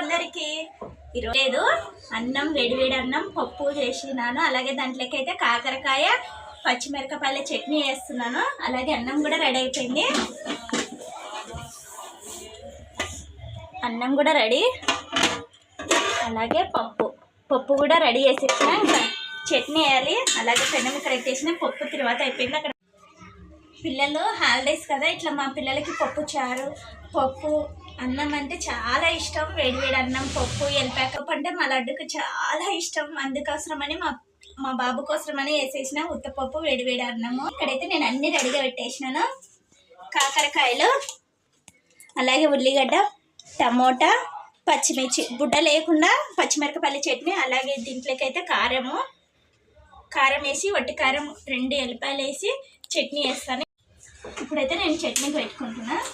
అందరికి ఈరోజు లేదు. అన్నం వేడివేడి అన్నం పప్పు చేసినాను. అలాగే దాంట్లోకి అయితే కాకరకాయ పచ్చిమిరపకాయల చట్నీ వేస్తున్నాను అలాగే అన్నం కూడా రెడీ అయిపోయింది. అన్నం కూడా రెడీ. అలాగే పప్పు. పప్పు కూడా రెడీ చేసేసిన. ఇంకా చట్నీ వేయాలి. అలాగే పెన్నం ఇక్కడ పెట్టేసిన పప్పు తర్వాత అయిపోయింది. అక్కడ పిల్లలు హాలిడేస్ కదా. ఇట్లా మా పిల్లలకి పప్పు చారు పప్పు అన్నం అంటే చాలా ఇష్టం. వేడివేడి అన్నం పప్పు ఎల్పాకప్ అంటే మా లడ్డుకు చాలా ఇష్టం. అందుకోసమని మా మా బాబు కోసమని వేసేసిన ఉత్తపప్పు వేడివేడి అన్నము. ఇక్కడైతే నేను అన్ని రెడీగా పెట్టేసినాను. కాకరకాయలు అలాగే ఉల్లిగడ్డ టమోటా పచ్చిమిర్చి. బుడ్డ లేకుండా పచ్చిమిరపకాయల చట్నీ అలాగే దీంట్లోకైతే కారము. కారం వేసి వట్టి కారం రెండు ఎల్లిపాయలు వేసి చట్నీ వేస్తాను. ఇప్పుడైతే నేను చట్నీకి పెట్టుకుంటున్నాను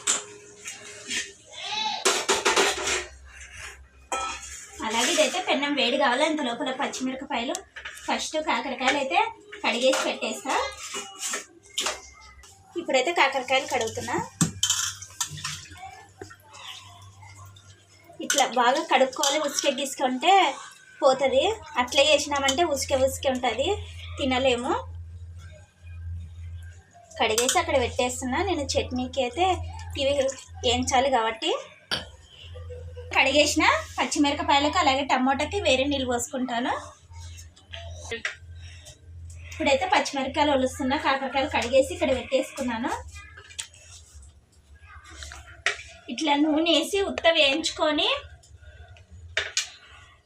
అలాగే ఇదైతే పెన్నం వేడి కావాలి. అంత లోపల పచ్చిమిరపకాయలు ఫస్ట్ కాకరకాయలు అయితే కడిగేసి పెట్టేస్తా. ఇప్పుడైతే కాకరకాయలు కడుగుతున్నా. ఇట్లా బాగా కడుక్కోవాలి. ఉసుకే గీసుకుంటే పోతుంది. అట్లే చేసినామంటే ఉసుకే ఉసుకే ఉంటుంది. తినలేము. కడిగేసి అక్కడ పెట్టేస్తున్నా. నేను చట్నీకి అయితే ఇవి వేయించాలి కాబట్టి కడిగేసిన పచ్చిమిరపకాయలకు అలాగే టమోటాకి వేరే నీళ్ళు పోసుకుంటాను. ఇప్పుడైతే పచ్చిమిరపకాయలు ఒలుస్తున్నా కాకరకాయలు కడిగేసి ఇక్కడ పెట్టేసుకున్నాను. ఇట్లా నూనె వేసి ఉత్త వేయించుకొని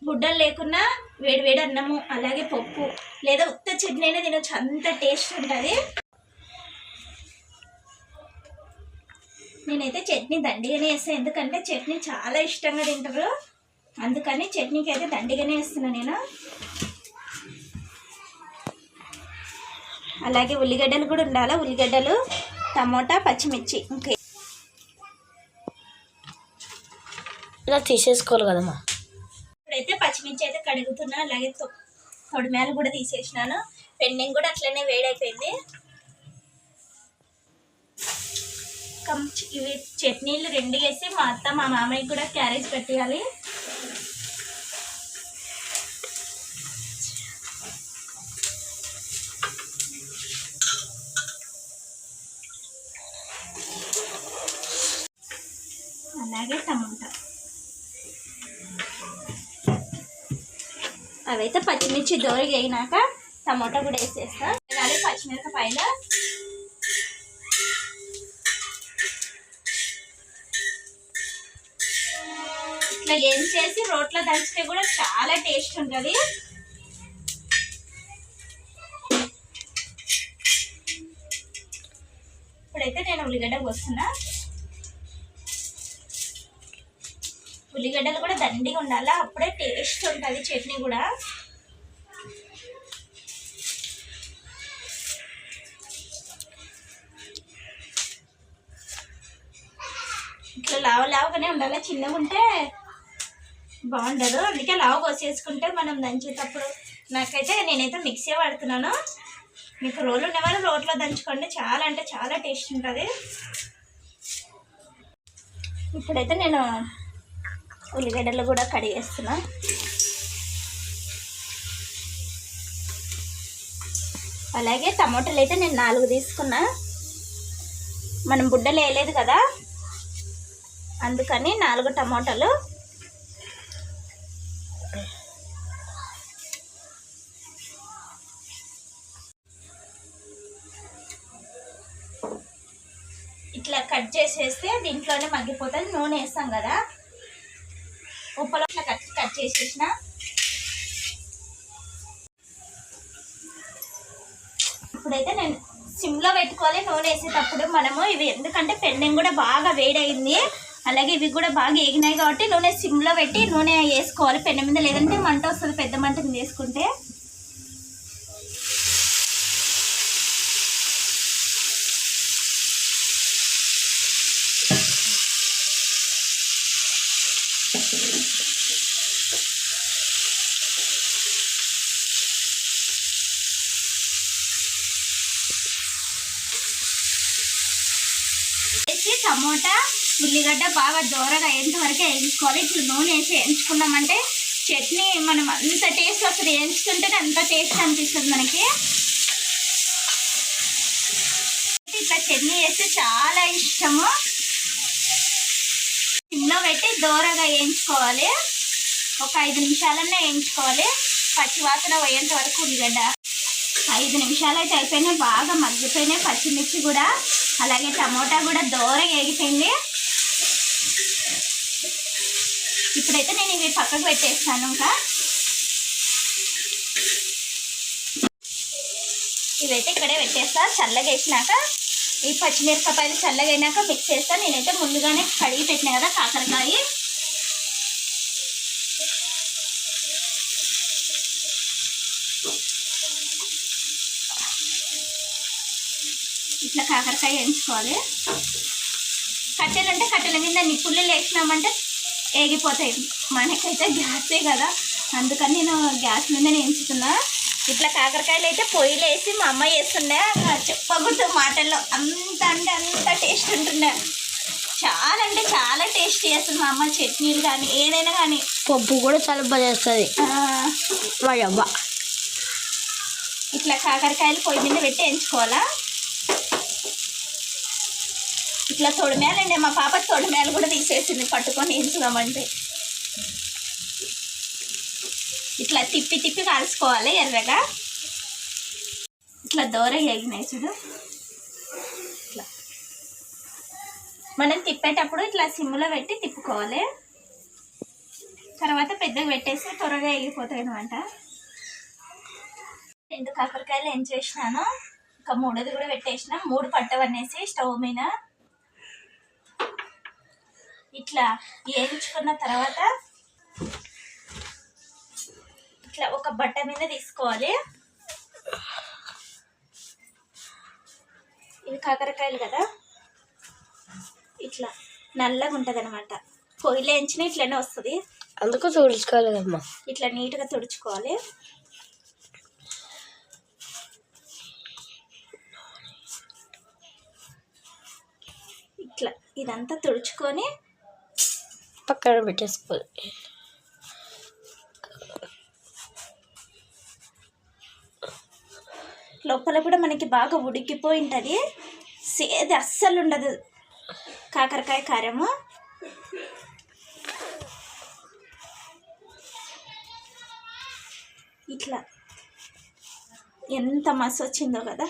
గుడ్డలు లేకున్నా వేడి వేడి అన్నము అలాగే పప్పు లేదా ఉత్త చట్నీ అయినా తినొచ్చు అంత టేస్ట్ ఉంటుంది. నేనైతే చట్నీ దండిగానే వేస్తాను ఎందుకంటే చట్నీ చాలా ఇష్టంగా తింటారు అందుకని చట్నీకి అయితే దండిగానే వేస్తున్నాను నేను. అలాగే ఉల్లిగడ్డలు కూడా ఉండాలి? ఉల్లిగడ్డలు టమోటా పచ్చిమిర్చి. ఇంకా ఇలా తీసేసుకోవాలి కదమ్మా. ఇప్పుడైతే పచ్చిమిర్చి అయితే కడుగుతున్నా. అలాగే తొడిమేలు కూడా తీసేసినాను. పెండింగ్ కూడా అట్లనే వేడైపోయింది. కం- ఇవి చట్నీలు రెండు వేసి మా అత్త మా మామయ్యకి కూడా క్యారేజ్ పెట్టేయాలి. అలాగే టమాటా. అవైతే పచ్చిమిర్చి దోరగా అయినాక టమాటా కూడా వేసేస్తా. అలాగే పచ్చిమిరపకాయలు. ఇట్లా ఏం చేసి రోట్లో దంచితే కూడా చాలా టేస్ట్ ఉంటుంది. ఇప్పుడైతే నేను ఉల్లిగడ్డ పోస్తున్నా ఉల్లిగడ్డలు కూడా దండిగా ఉండాలి? అప్పుడే టేస్ట్ ఉంటుంది చట్నీ కూడా. ఇట్లా లావు లావుగానే ఉండాలి? చిన్నగా ఉంటే బాగుండదు. అందుకే లావు కోసేసుకుంటే మనం దంచేటప్పుడు నాకైతే నేనైతే మిక్సీ వాడుతున్నాను. మీకు రోలు ఉన్నవాళ్ళు రోట్లో దంచుకోండి. చాలా అంటే చాలా టేస్ట్ ఉంటుంది. ఇప్పుడైతే నేను ఉల్లిగడ్డలు కూడా కడిగేస్తున్నా అలాగే టమాటాలు అయితే నేను నాలుగు తీసుకున్నా. మనం బుడ్డలు వేయలేదు కదా. అందుకని నాలుగు టమాటాలు కట్ చేసేస్తే దీంట్లోనే మగ్గిపోతుంది నూనె వేస్తాం కదా. ఉప్పలో ఇట్లా కట్ కట్ చేసేసిన. ఇప్పుడైతే నేను సిమ్లో పెట్టుకోవాలి నూనె వేసేటప్పుడు మనము ఇవి ఎందుకంటే పెండెం కూడా బాగా వేడైంది అలాగే ఇవి కూడా బాగా ఏగినాయి కాబట్టి నూనె సిమ్లో పెట్టి నూనె వేసుకోవాలి పెన్న మీద లేదంటే మంట వస్తుంది పెద్ద మంట మీద వేసుకుంటే వేసి టమోటా ఉల్లిగడ్డ బాగా దోరగా అయ్యేంత వరకు వేయించుకోవాలి. ఇట్లా నూనె వేసి వేయించుకున్నామంటే చట్నీ మనం అంత టేస్ట్ వస్తుంది వేయించుకుంటేనే అంత టేస్ట్ అనిపిస్తుంది మనకి. ఇట్లా చట్నీ వేస్తే చాలా ఇష్టము. దోరగా వేయించుకోవాలి. ఒక ఐదు నిమిషాలన్నా వేయించుకోవాలి. పచ్చి వాసన పోయేంత వరకు ఉల్లిగడ్డ ఐదు నిమిషాలు అయితే అయిపోయినాయి. బాగా మగ్గిపోయినాయి పచ్చిమిర్చి కూడా. అలాగే టమోటా కూడా దోరగా వేగిపోయింది. ఇప్పుడైతే నేను ఇవి పక్కకు పెట్టేస్తాను ఇంకా. ఇవైతే ఇక్కడే పెట్టేస్తా. చల్లగా వేసినాక ఈ పచ్చిమిరపకాయలు చల్లగా మిక్స్ చేస్తాను నేనైతే ముందుగానే కడిగి పెట్టినా కదా కాకరకాయ. ఇట్లా కాకరకాయ వేయించుకోవాలి. కట్టెలు అంటే కట్టెల మీద నిప్పులు లేచినామంటే ఏగిపోతాయి. మనకైతే గ్యాసే కదా. అందుకని నేను గ్యాస్ మీద వేయించుతున్నా. ఇట్లా కాకరకాయలు అయితే పొయ్యిలో వేసి మా అమ్మ వేస్తుండే చెప్పకూడదు మాటల్లో అంత అంటే అంత టేస్ట్ ఉంటుండే. చాలా అంటే చాలా టేస్ట్ చేస్తుంది మా అమ్మ చట్నీలు కానీ ఏదైనా కానీ. పప్పు కూడా చాలా బాగా చేస్తుంది. అవ్వ ఇట్లా కాకరకాయలు పొయ్యి మీద పెట్టి వేయించుకోవాలా? ఇట్లా తొడిమేలండి మా పాప తొడిమేలు కూడా తీసేసింది పట్టుకొని వేయించుదామంటే. ఇట్లా తిప్పి తిప్పి కాల్చుకోవాలి ఎర్రగా. ఇట్లా దూరగా వేగినాయి చూడు. ఇట్లా. మనం తిప్పేటప్పుడు ఇట్లా సిమ్లో పెట్టి తిప్పుకోవాలి. తర్వాత పెద్దగా పెట్టేసి త్వరగా ఎగిపోతాయి అనమాట రెండు కాకరకాయలు ఏం చేసినాను ఇంకా మూడోది కూడా పెట్టేసిన. మూడు పట్టవనేసి స్టవ్ మీద. ఇట్లా వేయించుకున్న తర్వాత ఇట్లా ఒక బట్ట మీద తీసుకోవాలి. ఇవి కాకరకాయలు కదా? ఇట్లా నల్లగా ఉంటుంది అనమాట పొయ్యిలో వేయించిన ఇట్లనే వస్తుంది. అందుకు చూడించుకోవాలి కదమ్మా ఇట్లా నీట్గా తుడుచుకోవాలి. ఇట్లా ఇదంతా తుడుచుకొని పక్కన పెట్టేసుకోవాలి లోపల కూడా మనకి బాగా ఉడికిపోయి ఉంటుంది సేది అస్సలు ఉండదు. కాకరకాయ కారము. ఇట్లా. ఎంత మస్తు వచ్చిందో కదా.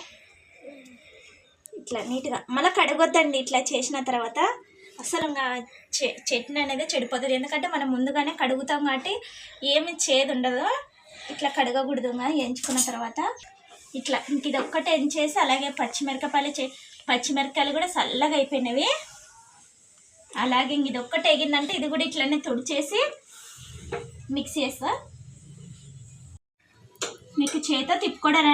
ఇట్లా నీట్గా. మళ్ళీ కడగొద్దండి ఇట్లా చేసిన తర్వాత. అసలు ఇంకా చె చట్నీ అనేది చెడిపోతుంది. ఎందుకంటే మనం ముందుగానే కడుగుతాం కాబట్టి ఏమి చేదు ఉండదు ఇట్లా కడగకూడదు. ఎంచుకున్న తర్వాత. ఇట్లా. ఇంక ఇది ఒక్కటే చేసి అలాగే పచ్చిమిరపకాయలు చే పచ్చిమిరపకాయలు కూడా చల్లగా అయిపోయినవి. అలాగే ఇంక ఇది ఒక్కటే ఎగిందంటే ఇది కూడా ఇట్లనే తుడిచేసి మిక్స్ చేస్తా. మీకు చేత తిప్పుకోవడం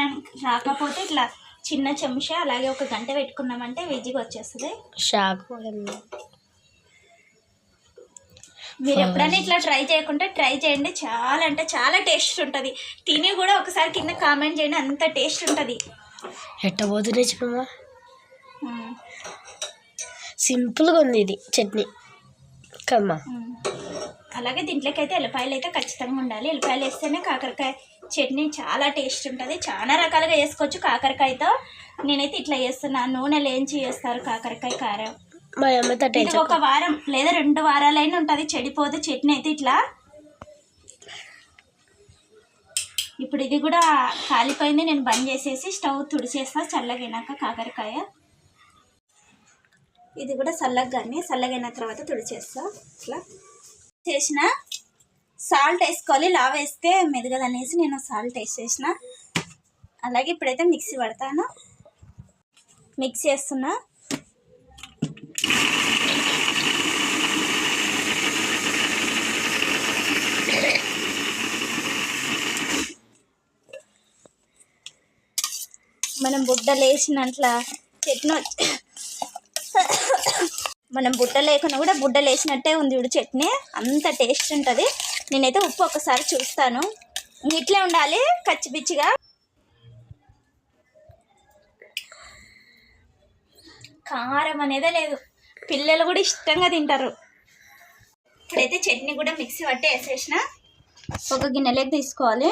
రాకపోతే ఇట్లా చిన్న చెంచా అలాగే ఒక గంట పెట్టుకున్నామంటే వెజ్జిగా వచ్చేస్తుంది. షాక్ మీరు ఎప్పుడైనా ఇట్లా ట్రై చేయకుంటే ట్రై చేయండి. చాలా అంటే చాలా టేస్ట్ ఉంటుంది. తిని కూడా ఒకసారి కింద కామెంట్ చేయండి. అంత టేస్ట్ ఉంటుంది. ఎట్టబోతుండే చెప్పమ్మా? సింపుల్గా ఉంది ఇది చట్నీ. కమ్మా. అలాగే దీంట్లోకి అయితే ఎల్లిపాయలు అయితే ఖచ్చితంగా ఉండాలి. ఎల్లిపాయలు వేస్తేనే కాకరకాయ చట్నీ చాలా టేస్ట్ ఉంటుంది. చాలా రకాలుగా వేసుకోవచ్చు కాకరకాయతో. నేనైతే ఇట్లా చేస్తున్నాను నూనెలు వేయించి చేస్తారు కాకరకాయ కారం. మా ఒక వారం లేదా రెండు వారాలైనా ఉంటుంది. చెడిపోదు చట్నీ అయితే ఇట్లా. ఇప్పుడు ఇది కూడా కాలిపోయింది. నేను బంద్ చేసేసి స్టవ్ తుడిచేస్తా. చల్లగైనాక కాకరకాయ. ఇది కూడా చల్లగానే చల్లగైన తర్వాత తుడిచేస్తా. ఇట్లా. చేసిన సాల్ట్ వేసుకోవాలి. లావ్ వేస్తే మెదగదు అనేసి నేను సాల్ట్ వేసేసిన. అలాగే ఇప్పుడైతే మిక్సీ పడతాను. మిక్సీ వేస్తున్నా. మనం బుడ్డలు వేసినట్ల చట్నీ మనం బుట్ట లేకుండా కూడా బుడ్డ లేసినట్టే ఉంది ఇప్పుడు చట్నీ. అంత టేస్ట్ ఉంటుంది. నేనైతే ఉప్పు ఒకసారి చూస్తాను. ఇట్లే ఉండాలి కచ్చిపిచ్చిగా. కారం అనేదే లేదు. పిల్లలు కూడా ఇష్టంగా తింటారు. ఇప్పుడైతే చట్నీ కూడా మిక్సీ పట్టి వేసేసిన. ఒక గిన్నెలోకి తీసుకోవాలి.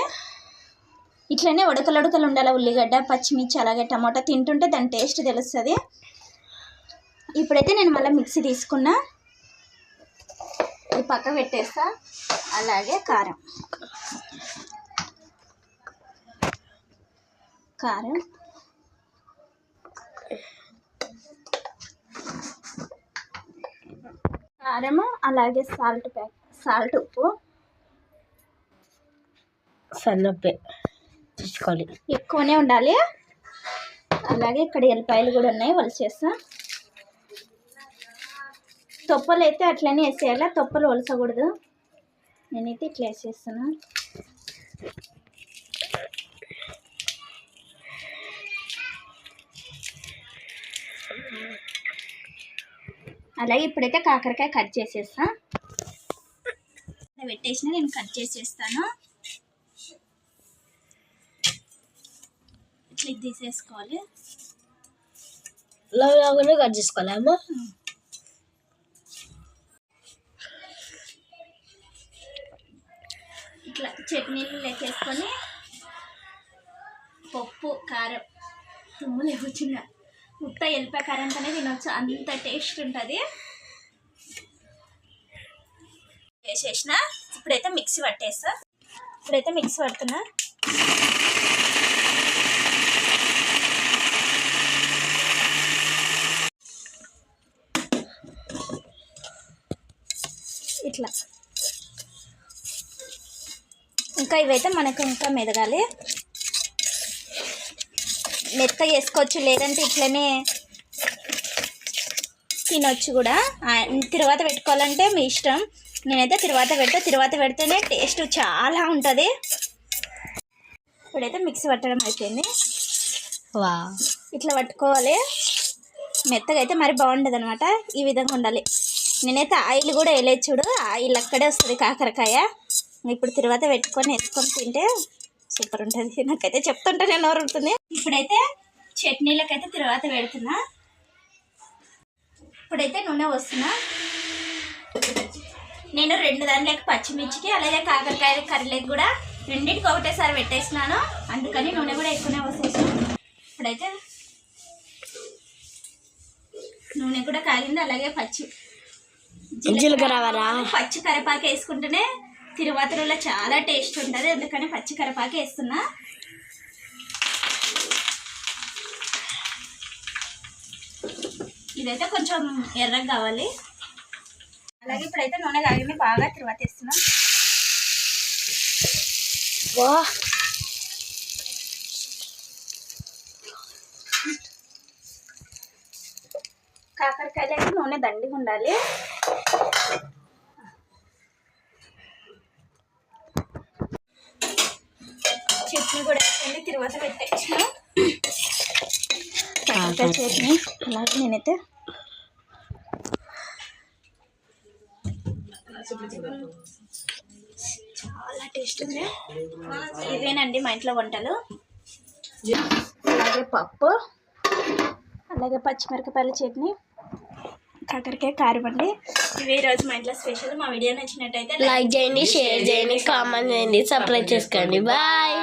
ఇట్లనే ఉడకలు ఉడకలు ఉండాలి ఉల్లిగడ్డ పచ్చిమిర్చి అలాగే టమాటా తింటుంటే దాని టేస్ట్ తెలుస్తుంది. ఇప్పుడైతే నేను మళ్ళీ మిక్సీ తీసుకున్నా ఇది పక్క పెట్టేస్తా అలాగే కారం. కారం. కారము అలాగే సాల్ట్ ప్యాక్ సాల్ట్ ఉప్పు. సన్నప్పే. తీసుకోవాలి. ఎక్కువనే ఉండాలి. అలాగే ఇక్కడ ఎల్లిపాయలు కూడా ఉన్నాయి వలిచేస్తా తొప్పలు అయితే అట్లనే వేసేయాలి? తొప్పలు వలసకూడదు. నేనైతే ఇట్లా వేసేస్తాను అలాగే ఇప్పుడైతే కాకరకాయ కట్ చేసేస్తా. పెట్టేసిన నేను కట్ చేసేస్తాను. ఇట్లా తీసేసుకోవాలి లవ్ లాగానే కట్ చేసుకోవాలి అమ్మ? ఇట్లా చట్నీలు లెక్కేసుకొని పప్పు కారం తుమ్ము లేవచ్చిందా ఉత్త ఎల్లిపాయ కారంతోనే తినొచ్చు. అంత టేస్ట్ ఉంటుంది. వేసేసిన ఇప్పుడైతే మిక్సీ పట్టేస్తా. ఇప్పుడైతే మిక్సీ పడుతున్నా. ఇట్లా. ఇంకా ఇవైతే మనకు ఇంకా మెదగాలి. మెత్తగా వేసుకోవచ్చు లేదంటే ఇట్లనే తినొచ్చు కూడా. తిరువాత పెట్టుకోవాలంటే మీ ఇష్టం. నేనైతే తిరువాత పెట్టా తిరువాత పెడితేనే టేస్ట్ చాలా ఉంటుంది. ఇప్పుడైతే మిక్సీ పట్టడం అయిపోయింది. ఇట్లా పట్టుకోవాలి. మెత్తగా అయితే మరి బాగుండదు అనమాట ఈ విధంగా ఉండాలి. నేనైతే ఆయిల్ కూడా వేయలేదు చూడు. ఆయిల్ అక్కడే వస్తుంది కాకరకాయ. ఇప్పుడు తర్వాత పెట్టుకొని వేసుకొని తింటే సూపర్ ఉంటుంది. నాకైతే చెప్తుంటేనే నోరు ఉంటుంది ఇప్పుడైతే చట్నీలకైతే తర్వాత పెడుతున్నా. ఇప్పుడైతే నూనె వస్తున్నా నేను రెండు దానిలోకి పచ్చిమిర్చికి అలాగే కాకరకాయ కర్రీలకు కూడా రెండింటికి ఒకటేసారి పెట్టేసినాను. అందుకని నూనె కూడా ఎక్కువనే వస్తేసాను ఇప్పుడైతే నూనె కూడా కాగింది అలాగే పచ్చి జీలకర్ర పచ్చి కరివేపాకు వేసుకుంటేనే తిరువాతిలో చాలా టేస్ట్ ఉంటుంది. అందుకని పచ్చి కరివేపాకు వేస్తున్నా. ఇదైతే కొంచెం ఎర్రగా కావాలి. అలాగే ఇప్పుడైతే నూనె కాగింది బాగా తిరువాత వేస్తున్నాం. వా. కాకరకాయలకి నూనె దండిగా ఉండాలి చట్నీ కూడా చట్నీ అలాగే నేనైతే చాలా టేస్ట్ ఉంది. ఇవేనండి మా ఇంట్లో వంటలు. అలాగే పప్పు అలాగే పచ్చిమిరపకాయల చట్నీ కాకరకాయ కారం అండి. ఇవి ఈరోజు మా ఇంట్లో స్పెషల్. మా వీడియో నచ్చినట్టయితే లైక్ చేయండి షేర్ చేయండి కామెంట్ చేయండి సబ్స్క్రైబ్ చేసుకోండి. బాయ్